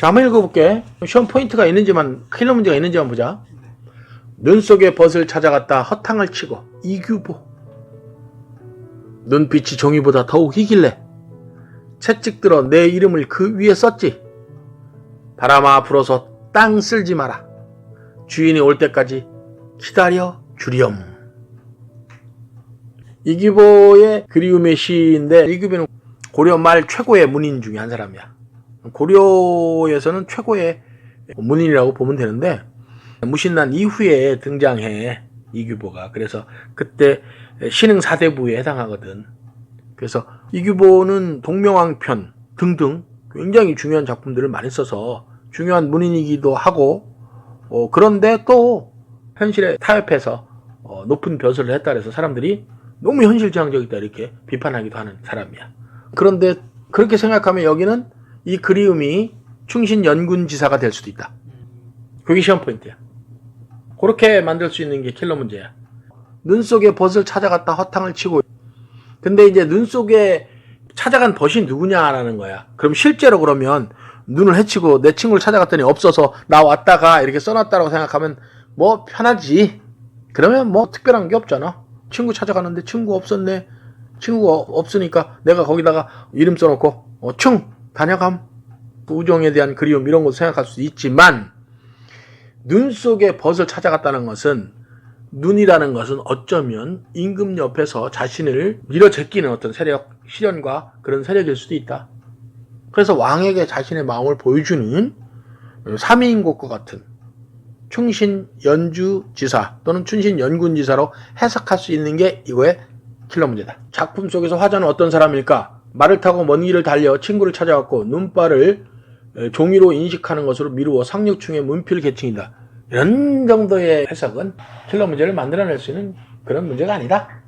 자, 한번 읽어볼게. 시험 포인트가 있는지만, 킬러 문제가 있는지만 보자. 눈 속의 벗을 찾아갔다 허탕을 치고 이규보. 눈빛이 종이보다 더욱 희길래 채찍 들어 내 이름을 그 위에 썼지. 바람아 불어서 땅 쓸지 마라. 주인이 올 때까지 기다려 주렴. 이규보의 그리움의 시인데 이규보는 고려 말 최고의 문인 중에 한 사람이야. 고려에서는 최고의 문인이라고 보면 되는데 무신난 이후에 등장해 이규보가 그래서 그때 신흥 사대부에 해당하거든. 그래서 이규보는 동명왕편 등등 굉장히 중요한 작품들을 많이 써서 중요한 문인이기도 하고 어, 그런데 또 현실에 타협해서 어, 높은 벼슬을 했다 그래서 사람들이 너무 현실지향적이다 이렇게 비판하기도 하는 사람이야. 그런데 그렇게 생각하면 여기는 이 그리움이 충신 연군지사가 될 수도 있다. 그게 시험 포인트야. 그렇게 만들 수 있는 게 킬러 문제야. 눈 속에 벗을 찾아갔다 허탕을 치고. 근데 이제 눈 속에 찾아간 벗이 누구냐라는 거야. 그럼 실제로 그러면 눈을 헤치고 내 친구를 찾아갔더니 없어서 나 왔다가 이렇게 써놨다라고 생각하면 뭐 편하지. 그러면 뭐 특별한 게 없잖아. 친구 찾아가는데 친구 없었네. 친구가 없으니까 내가 거기다가 이름 써놓고 어, 충 다녀감. 우정에 대한 그리움 이런 거 생각할 수 있지만 눈 속에 벗을 찾아갔다는 것은 눈이라는 것은 어쩌면 임금 옆에서 자신을 밀어제끼는 어떤 세력, 시련과 그런 세력일 수도 있다. 그래서 왕에게 자신의 마음을 보여주는 삼위인국과 같은 충신 연주 지사 또는 충신 연군 지사로 해석할 수 있는 게 이거의 킬러 문제다. 작품 속에서 화자는 어떤 사람일까? 말을 타고 먼 길을 달려 친구를 찾아왔고 눈발을 에, 종이로 인식하는 것으로 미루어 상륙충의 문필 계층이다. 이런 정도의 해석은 킬러 문제를 만들어낼 수 있는 그런 문제가 아니다.